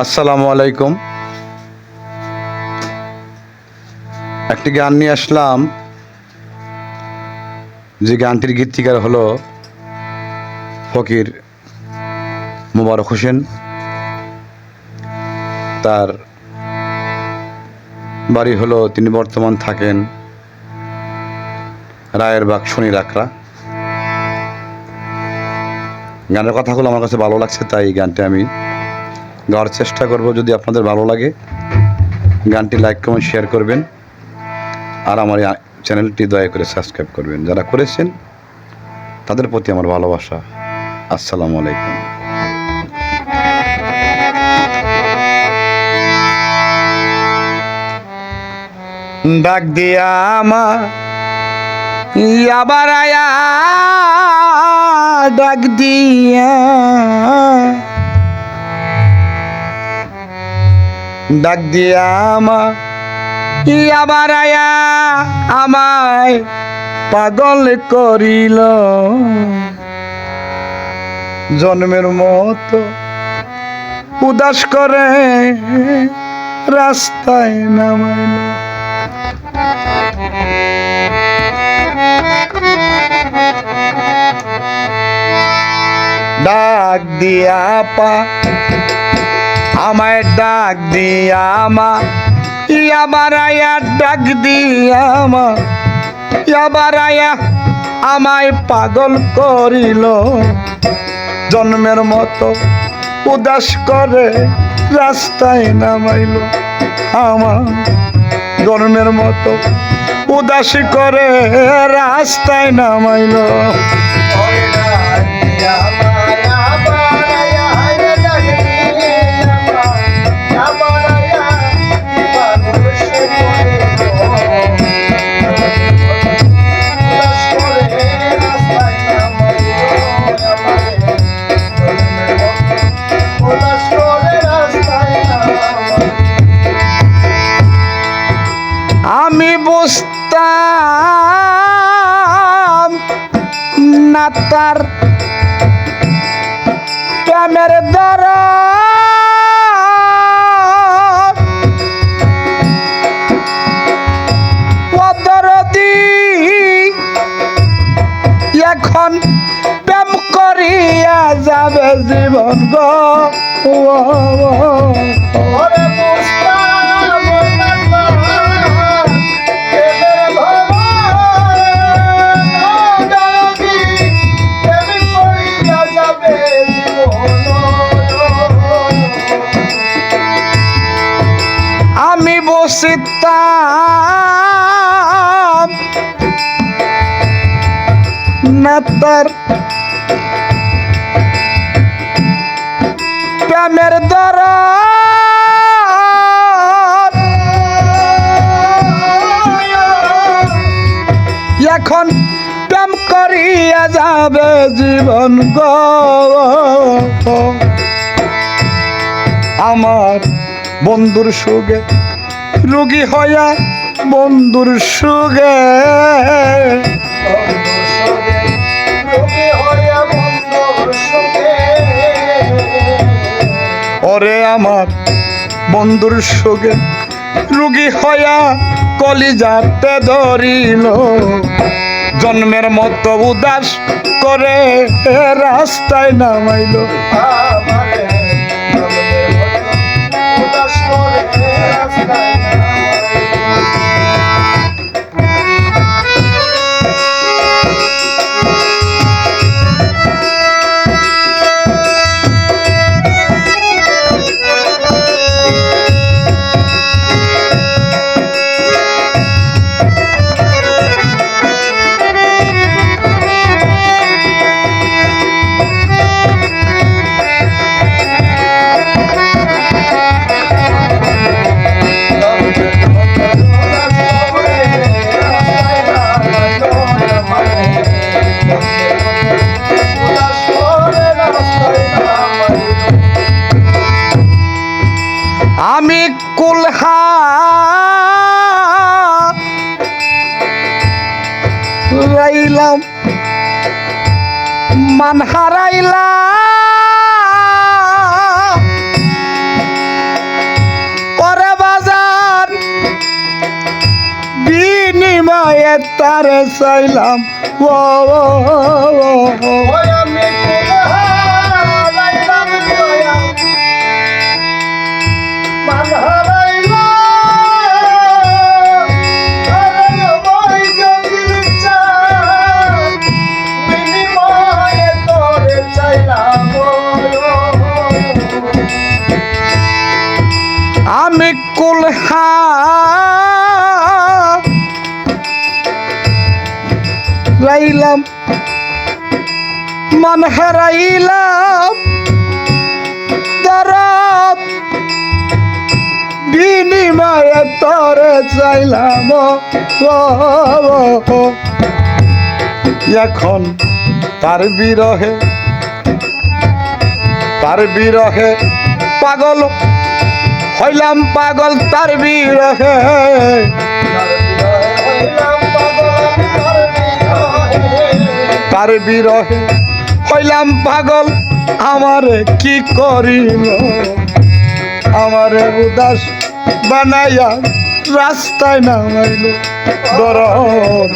আসসালামু আলাইকুম। একটি গান নিয়ে আসলাম। যে গানটির গীতিকার হলো ফকির মুবারক হোসেন। তার বাড়ি হলো, তিনি বর্তমান থাকেন রায়ের বাগ শনি রাকরা গানের কথাগুলো আমার কাছে ভালো লাগছে, তাই গানটি আমি গাওয়ার চেষ্টা করব যদি আপনাদের ভালো লাগে। গানটি লাইক, কমেন্ট শেয়ার করবেন। আর আমার এই চ্যানেলটি দয়া করে সাবস্ক্রাইব করবেন। যারা করেছেন, তাদের প্রতি আমার ভালোবাসা। আসসালামু আলাইকুম। ডাক দিয়া আমার আবার আয়া ডাক দিয়া। ডাক দিয়া আমার আবার আয়া আমায় পাগল করিল। জন্মের মতো উদাস করে রাস্তায় নামাইল। ডাক দিয়া পা আমায় ডাক দিয়া মা ইয়াবার আয়া ডাক দিয়া মা ইয়াবার আয়া আমায় পাগল করিল। জন্মের মতো উদাস করে রাস্তায় নামাইল আমার। জন্মের মতো উদাস করে রাস্তায় নামাইল। বুঝতাম না তার প্রেমের দ্বারা এখন প্রেম করিয়া যাবে জীবন গো। তার প্রেমের দ্বারা এখন প্রেম করিয়া যাবে জীবন গো। আমার বন্ধুর সুগে রুগী হইয়া বন্ধুর সুগে ওরে আমার বন্ধুর সঙ্গে রুগী হইয়া কলিজাতে ধরিল। জন্মের মতো উদাস করে রাস্তায় নামাইল। হারাইলাম মান হারাইলাম। পরে বাজার বিনিময়ে তারে চাইলাম। ও। মান হারাইলাম তারাপ বিনিময়ে তরে চাইলাম। এখন তার বিরহে তার বিরহে পাগল, হইলাম পাগল তার বিরহে পাগল বিরহে। হইলাম পাগল আমারে কি করিল আমারে উদাস বানাইয়া রাস্তায় নামাইল। দরদ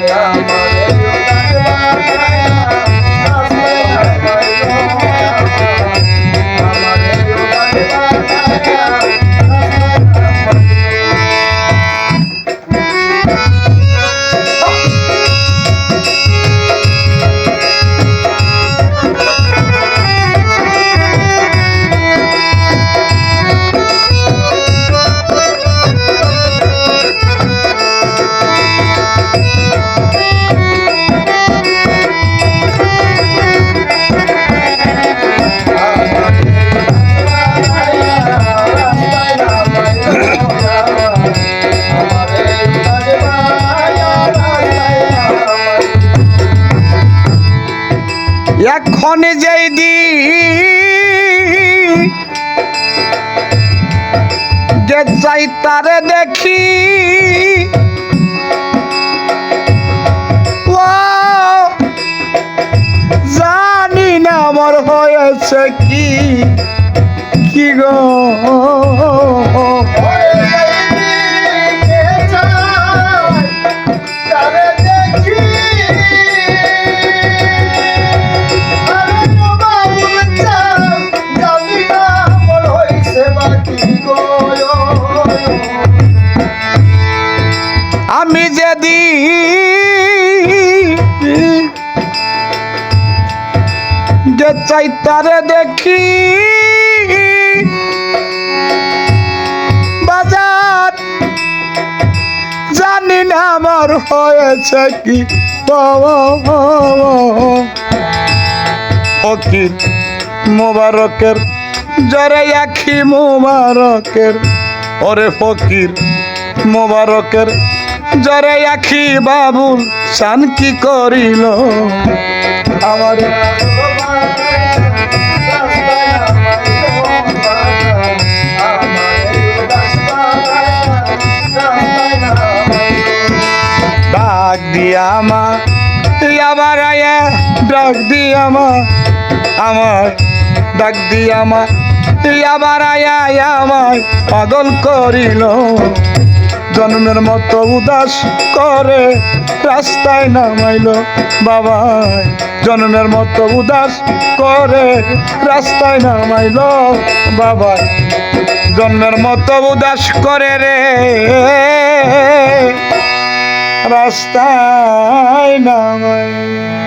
এখন যেই দি যে চাই তারে দেখি জানি না আমার হয়েছে কি কি গো? চাই তারে দেখি। বাজার, জানি না আমার হয়েছে কি ফকির মোবারকের জরে আখি মোবারকের, ওরে ফকির মোবারকের জরে আখি বাবুল সান কি করিল? আমার দিয়া তুই আয়া ডাক দিয়া মা আমার ডাক দিয়া মা তুই আবার আয়া আমায় পাগল করিল, জন্মের মতো উদাস করে রাস্তায় নামাইল বাবা। জন্মের মতো উদাস করে রাস্তায় নামাইল বাবা। জন্মের মতো উদাস করে রে। রাস্তায় নামাই